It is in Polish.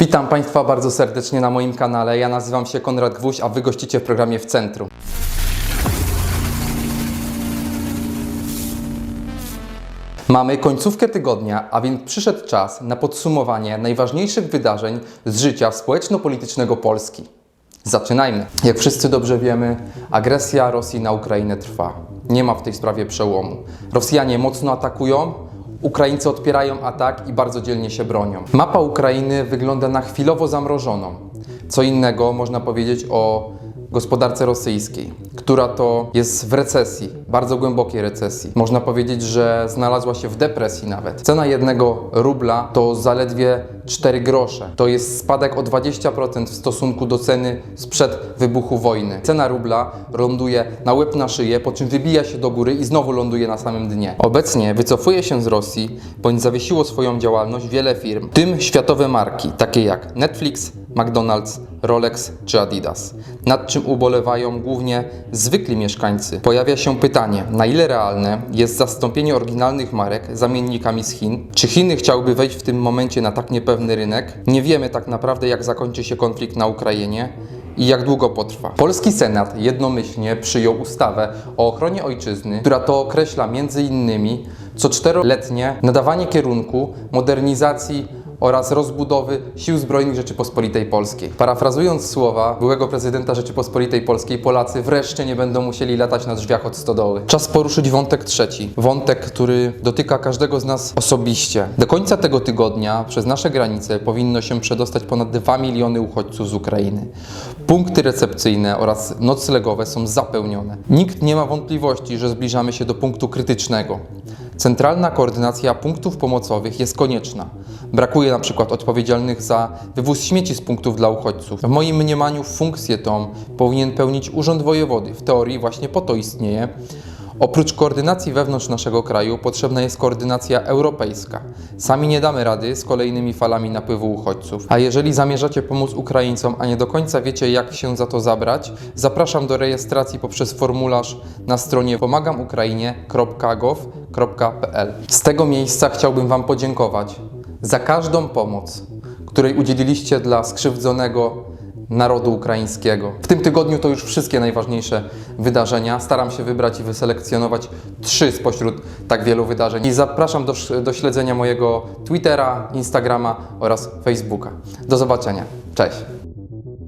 Witam Państwa bardzo serdecznie na moim kanale. Ja nazywam się Konrad Gwóźdź, a Wy gościcie w programie W Centrum. Mamy końcówkę tygodnia, a więc przyszedł czas na podsumowanie najważniejszych wydarzeń z życia społeczno-politycznego Polski. Zaczynajmy. Jak wszyscy dobrze wiemy, agresja Rosji na Ukrainę trwa. Nie ma w tej sprawie przełomu. Rosjanie mocno atakują, Ukraińcy odpierają atak i bardzo dzielnie się bronią. Mapa Ukrainy wygląda na chwilowo zamrożoną. Co innego można powiedzieć o gospodarce rosyjskiej, która to jest w recesji, bardzo głębokiej recesji. Można powiedzieć, że znalazła się w depresji nawet. Cena jednego rubla to zaledwie 4 grosze. To jest spadek o 20% w stosunku do ceny sprzed wybuchu wojny. Cena rubla ląduje na łeb na szyję, po czym wybija się do góry i znowu ląduje na samym dnie. Obecnie wycofuje się z Rosji, bądź zawiesiło swoją działalność wiele firm, w tym światowe marki, takie jak Netflix, McDonald's, Rolex czy Adidas. Nad czym ubolewają głównie zwykli mieszkańcy. Pojawia się pytanie, na ile realne jest zastąpienie oryginalnych marek zamiennikami z Chin? Czy Chiny chciałyby wejść w tym momencie na tak niepewny rynek? Nie wiemy tak naprawdę, jak zakończy się konflikt na Ukrainie i jak długo potrwa. Polski Senat jednomyślnie przyjął ustawę o ochronie ojczyzny, która to określa między innymi co czteroletnie nadawanie kierunku modernizacji oraz rozbudowy Sił Zbrojnych Rzeczypospolitej Polskiej. Parafrazując słowa byłego prezydenta Rzeczypospolitej Polskiej, Polacy wreszcie nie będą musieli latać na drzwiach od stodoły. Czas poruszyć wątek trzeci. Wątek, który dotyka każdego z nas osobiście. Do końca tego tygodnia przez nasze granice powinno się przedostać ponad 2 miliony uchodźców z Ukrainy. Punkty recepcyjne oraz noclegowe są zapełnione. Nikt nie ma wątpliwości, że zbliżamy się do punktu krytycznego. Centralna koordynacja punktów pomocowych jest konieczna. Brakuje na przykład odpowiedzialnych za wywóz śmieci z punktów dla uchodźców. W moim mniemaniu funkcję tą powinien pełnić Urząd Wojewody. W teorii właśnie po to istnieje. Oprócz koordynacji wewnątrz naszego kraju potrzebna jest koordynacja europejska. Sami nie damy rady z kolejnymi falami napływu uchodźców. A jeżeli zamierzacie pomóc Ukraińcom, a nie do końca wiecie jak się za to zabrać, zapraszam do rejestracji poprzez formularz na stronie pomagamukrainie.gov.pl. Z tego miejsca chciałbym Wam podziękować za każdą pomoc, której udzieliliście dla skrzywdzonego narodu ukraińskiego. W tym tygodniu to już wszystkie najważniejsze wydarzenia. Staram się wybrać i wyselekcjonować trzy spośród tak wielu wydarzeń. I zapraszam do, do śledzenia mojego Twittera, Instagrama oraz Facebooka. Do zobaczenia. Cześć.